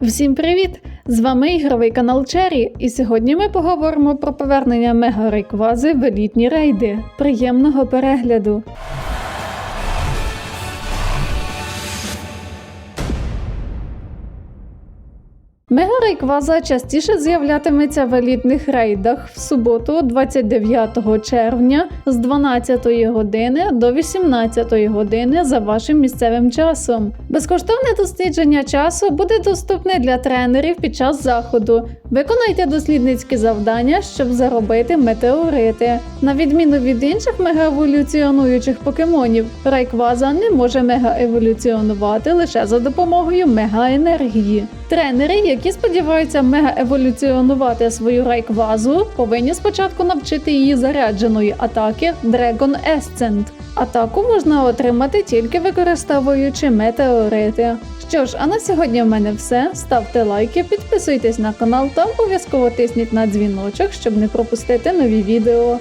Всім привіт! З вами ігровий канал Черрі, і сьогодні ми поговоримо про повернення Мега Рейквази в елітні рейди. Приємного перегляду! Мега Рейкваза частіше з'являтиметься в елітних рейдах в суботу, 29 червня з 12 години до 18 години за вашим місцевим часом. Безкоштовне дослідження часу буде доступне для тренерів під час заходу. Виконайте дослідницькі завдання, щоб заробити метеорити. На відміну від інших мегаеволюціонуючих покемонів, Райкваза не може мегаеволюціонувати лише за допомогою мегаенергії. Тренери, які сподіваються мегаеволюціонувати свою райквазу, повинні спочатку навчити її зарядженої атаки Dragon Ascent. Атаку можна отримати тільки використовуючи метеорити. Що ж, а на сьогодні в мене все. Ставте лайки, підписуйтесь на канал та обов'язково тисніть на дзвіночок, щоб не пропустити нові відео.